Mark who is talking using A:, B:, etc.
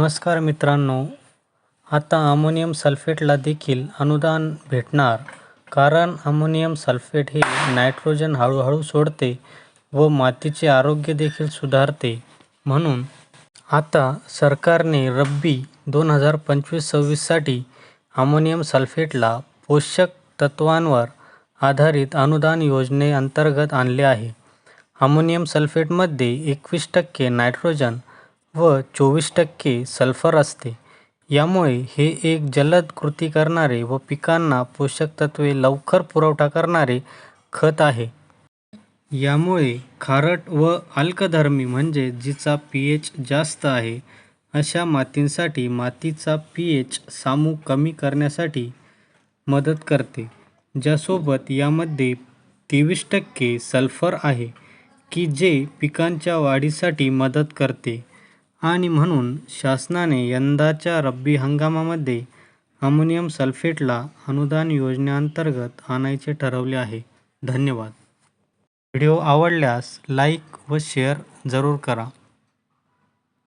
A: नमस्कार मित्रांनो आता अमोनियम सल्फेटला देखील अनुदान भेटणार कारण अमोनियम सल्फेट हे नायट्रोजन हळूहळू सोडते व मातीचे आरोग्य देखील सुधारते. म्हणून आता सरकारने रब्बी दोन हजार पंचवीस सव्वीससाठी अमोनियम सल्फेटला पोषक तत्वांवर आधारित अनुदान योजनेअंतर्गत आणले आहे. अमोनियम सल्फेटमध्ये एकवीस टक्के नायट्रोजन व चोवीस टक्के सल्फर असते. यामुळे हे एक जलद कृती करणारे व पिकांना पोषक तत्वे लवकर पुरवठा करणारे खत आहे. यामुळे खारट व अल्कधर्मी म्हणजे जिचा पी एच जास्त आहे अशा मातींसाठी मातीचा पी एच सामू कमी करण्यासाठी मदत करते ज्यासोबत यामध्ये तेवीस टक्के सल्फर आहे की जे पिकांच्या वाढीसाठी मदत करते. आणि म्हणून शासनाने यंदाच्या रब्बी हंगामामध्ये अमोनियम सल्फेटला अनुदान योजनेअंतर्गत आणायचे ठरवले आहे. धन्यवाद. व्हिडिओ आवडल्यास लाईक व शेअर जरूर करा.